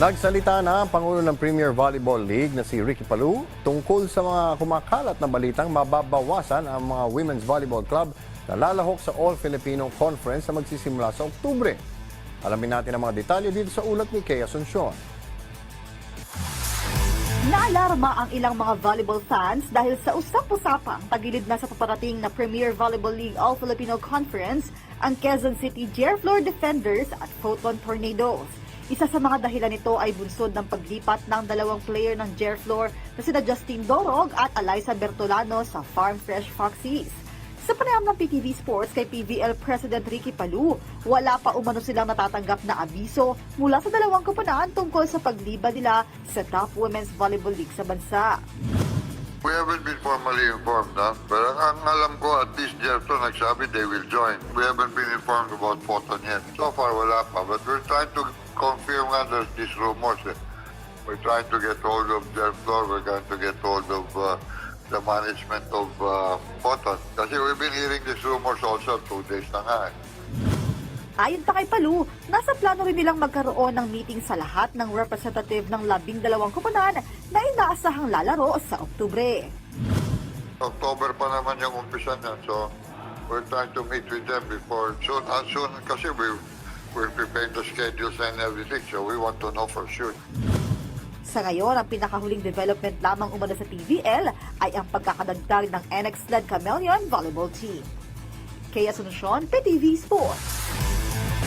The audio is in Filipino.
Nagsalita na ang Pangulo ng Premier Volleyball League na si Ricky Palou tungkol sa mga kumakalat na balitang mababawasan ang mga Women's Volleyball Club na lalahok sa All-Filipino Conference na magsisimula sa Oktubre. Alamin natin ang mga detalye dito sa ulat ni Kay Asuncion. Naalarma ang ilang mga volleyball fans dahil sa usap-usapang tagilid na sa paparating na Premier Volleyball League All-Filipino Conference ang Quezon City Floor Defenders at Photon Tornadoes. Isa sa mga dahilan nito ay bunsod ng paglipat ng dalawang player ng Floor na sina Justin Dorog at Eliza Bertolano sa Farm Fresh Foxies. Sa panayam ng PTV Sports kay PVL President Ricky Palou, wala pa umano silang natatanggap na abiso mula sa dalawang koponan tungkol sa pagliba nila sa Top Women's Volleyball League sa bansa. We haven't been formally informed, huh? But ang alam ko, at least Jefto nagsabi they will join. We haven't been informed about Photon yet. So far, wala pa. But we're trying to confirm nga there's these rumors. Eh. We're trying to get hold of Jefto. We're going to get hold of uh, the management of uh, Photon. Kasi we've been hearing these rumors also two days na nga. Eh. Ayon pa kay Palou, nasa plano rin nilang magkaroon ng meeting sa lahat ng representative ng labing dalawang koponan na inaasahang lalaro sa Oktubre. October pa naman yung umpisa niya. So, we're trying to meet with them before soon. As soon kasi we, we're preparing the schedules and everything. So, we want to know for sure. Sa ngayon, ang pinakahuling development lamang umano sa TVL ay ang pagkakadagdag ng NX-led Chameleon Volleyball Team. Kaya Asuncion, PTV Sports.